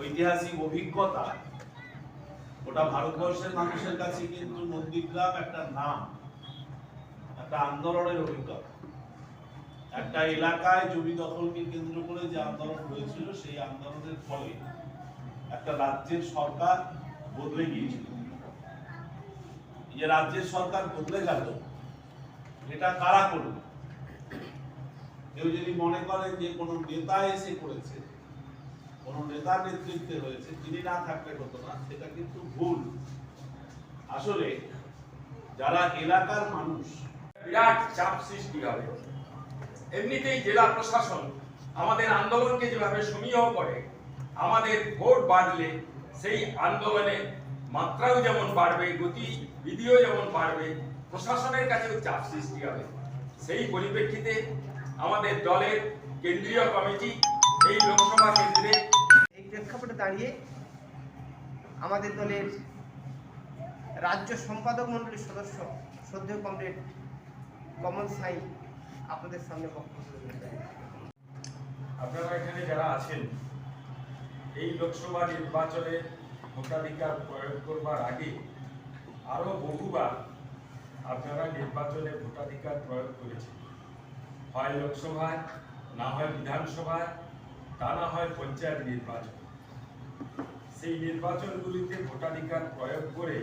ঐতিহাসিক অভিজ্ঞতা ওটা ভারতবর্ষের মানুষের কাছে কিন্তু নন্দীগ্রাম একটা নাম, একটা আন্দোলনের অভিজ্ঞতা। একটা এলাকায় জমি দখলকে কেন্দ্র করে যে আন্দোলন হয়েছিল, সেই আন্দোলনের ফলে একটা রাজ্যের সরকার বদলে গিয়েছিল। যে রাজ্যের সরকার বদলে গেল, এটা কারা করল? কেউ যদি মনে করেন যে কোনো নেতা এসে করেছে কোন নেতার নেতৃত্বে হয়েছে তিনি না থাকলে হতো না, সেটা কিন্তু ভুল। আসলে যারা এলাকার মানুষ, বিরাট চাপ সৃষ্টি হবে এমনিতেই জেলা প্রশাসন আমাদের আন্দোলনকে যেভাবে সমীহ করে, আমাদের ভোট বাড়লে সেই আন্দোলনের মাত্রাও যেমন বাড়বে, গতি বিধিও যেমন বাড়বে, প্রশাসনের কাছেও চাপ সৃষ্টি হবে। সেই পরিপ্রেক্ষিতে আমাদের দলের কেন্দ্রীয় কমিটি এই লোকসভা কেন্দ্রে এই প্রেক্ষাপটে দাঁড়িয়ে আমাদের দলের রাজ্য সম্পাদক মণ্ডলীর সদস্য শ্রদ্ধেয় কমরেড কমল সাই আপনাদের সামনে বক্তব্য আপনারা এখানে যারা আছেন এই লোকসভা নির্বাচনে ভোটাধিকার প্রয়োগ করবার আগে আরও বহুবার আপনারা নির্বাচনে ভোটাধিকার প্রয়োগ করেছেন। হয় লোকসভায় না হয় বিধানসভায় তা না হয় পঞ্চায়েত নির্বাচন। সেই নির্বাচনগুলিতে ভোটাধিকার প্রয়োগ করে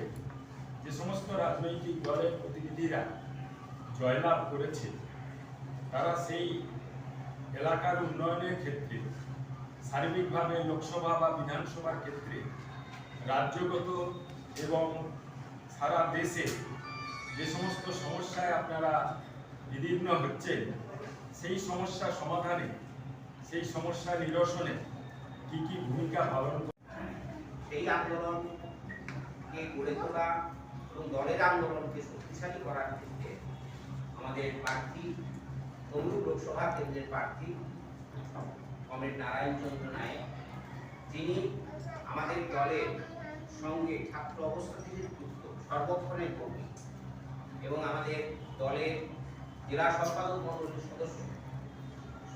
যে সমস্ত রাজনৈতিক দলের প্রতিনিধিরা জয়লাভ করেছে, তারা সেই এলাকার উন্নয়নের ক্ষেত্রে, সার্বিকভাবে লোকসভা বা বিধানসভার ক্ষেত্রে, রাজ্যগত এবং সারা দেশে যে সমস্ত সমস্যায় আপনারা বিদীর্ণ হচ্ছেন, সেই সমস্যা সমাধানে সেই সমস্যা নিরসনে কি কি ভূমিকা পালন সেই আন্দোলনকে গড়ে তোলা এবং দলের আন্দোলনকে শক্তিশালী করার ক্ষেত্রে আমাদের প্রার্থী, তমলুক লোকসভা কেন্দ্রের প্রার্থী কমরেড নারায়ণ চন্দ্র নায়ক, যিনি আমাদের দলের সঙ্গে ছাত্র অবস্থা থেকে যুক্ত, সর্বক্ষণের কর্মী এবং আমাদের দলের জেলা সম্পাদক মণ্ডলীর সদস্য।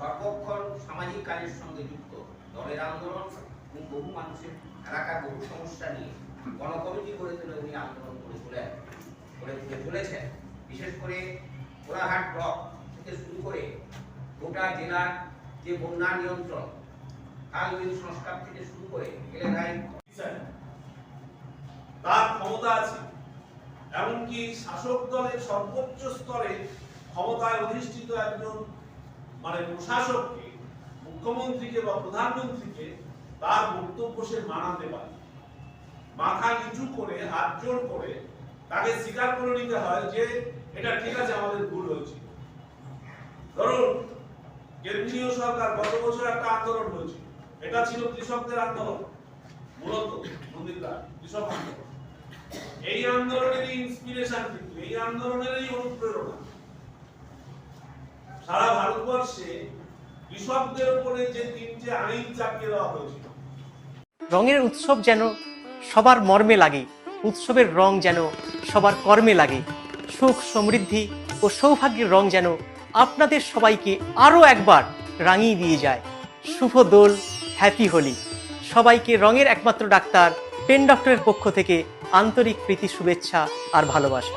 সর্বক্ষণ সামাজিক কাজের সঙ্গে যুক্ত। দলের আন্দোলন এবং বহু মানুষের এলাকার বহু সমস্যা নিয়ে গণকমিটি গড়ে তুলে উনি আন্দোলন করে তোলেন করে তুলে চলেছেন বিশেষ করে কোলাহাট ব্লক থেকে শুরু করে গোটা জেলার যে বন্যা নিয়ন্ত্রণ খাল বিল সংস্কার থেকে শুরু করে এলাকায় তার ক্ষমতা আছে। এমনকি শাসক দলের সর্বোচ্চ স্তরে ক্ষমতায় অধিষ্ঠিত একজন মানে প্রশাসককে, মুখ্যমন্ত্রীকে বা প্রধানমন্ত্রীকে তার বক্তব্য সে মানাতে পারে। মাথা নিচু করে, হাত জোর করে তাকে স্বীকার করে নিতে হয় যে এটা ঠিক আছে, আমাদের ভুল হয়েছে। ধরুন, কেন্দ্রীয় সরকার গত বছর একটা আন্দোলন হয়েছিল এটা ছিল কৃষকদের আন্দোলন, মূলত নন্দীগ্রাম কৃষক আন্দোলন। এই আন্দোলনেরই ইন্সপিরেশন কিন্তু, এই আন্দোলনেরই অনুপ্রেরণা। সারা ভারতবর্ষে কৃষকদের উপরে যে তিনটে আইন চাপিয়ে দেওয়া হয়েছিল, রঙের উৎসব যেন সবার মর্মে লাগে, উৎসবের রং যেন সবার কর্মে লাগে, সুখ সমৃদ্ধি ও সৌভাগ্যের রং যেন আপনাদের সবাইকে আরও একবার রাঙিয়ে দিয়ে যায়। শুভ দোল, হ্যাপি হোলি। সবাইকে রঙের একমাত্র ডাক্তার, পেন ডক্টরের পক্ষ থেকে আন্তরিক প্রীতি, শুভেচ্ছা আর ভালোবাসা।